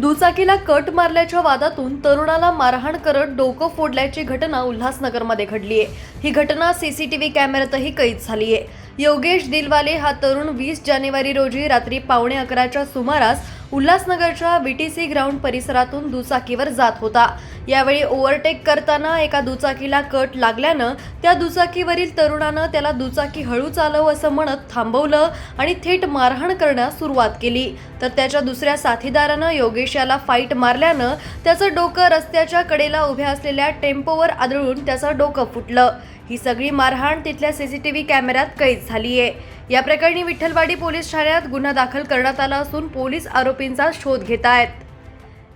दुचाकीला कट मारल्याच्या वादातून तरुणाला मारहाण करत डोकं फोडल्याची घटना उल्हासनगरमध्ये घडली आहे. ही घटना सीसीटीव्ही कॅमेऱ्यातही कैद झाली आहे. योगेश दिलवाले हा तरुण वीस जानेवारी रोजी रात्री पावणे अकराच्या सुमारास उल्हासनगरच्या बीटीसी ग्राउंड परिसरातून दुचाकीवर जात होता. यावेळी ओव्हरटेक करताना एका दुचाकीला कट लागल्यानं त्या दुचाकीवरील तरुणानं त्याला दुचाकी हळू चालव असं म्हणत थांबवलं आणि थेट मारहाण करण्यास सुरुवात केली. तर त्याच्या दुसऱ्या साथीदारानं योगेश याला फाईट मारल्यानं त्याचं डोकं रस्त्याच्या कडेला उभ्या असलेल्या टेम्पोवर आदळून त्याचं डोकं फुटलं. ही सगळी मारहाण तिथल्या सीसीटीव्ही कॅमेऱ्यात कैद झाली आहे या प्रकरणी विठ्ठलवाडी पोलीस ठाण्यात गुन्हा दाखल करण्यात आला असून पोलीस आरोपींचा शोध घेत आहेत.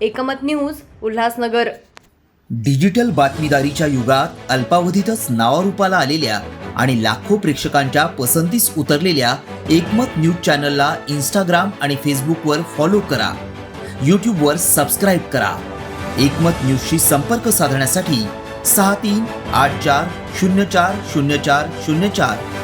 एकमत न्यूज उल्हासनगर. डिजिटल बातमीदारीच्या युगात अल्पावधीतच नावारूपाला आलेल्या आणि लाखो प्रेक्षकांच्या पसंतीस उतरलेल्या एकमत न्यूज चॅनलला इंस्टाग्राम आणि फेसबुकवर फॉलो करा. यूट्यूबवर सबस्क्राईब करा. एकमत न्यूजशी संपर्क साधण्यासाठी सहा तीन आठ चार शून्य चार शून्य चार शून्य चार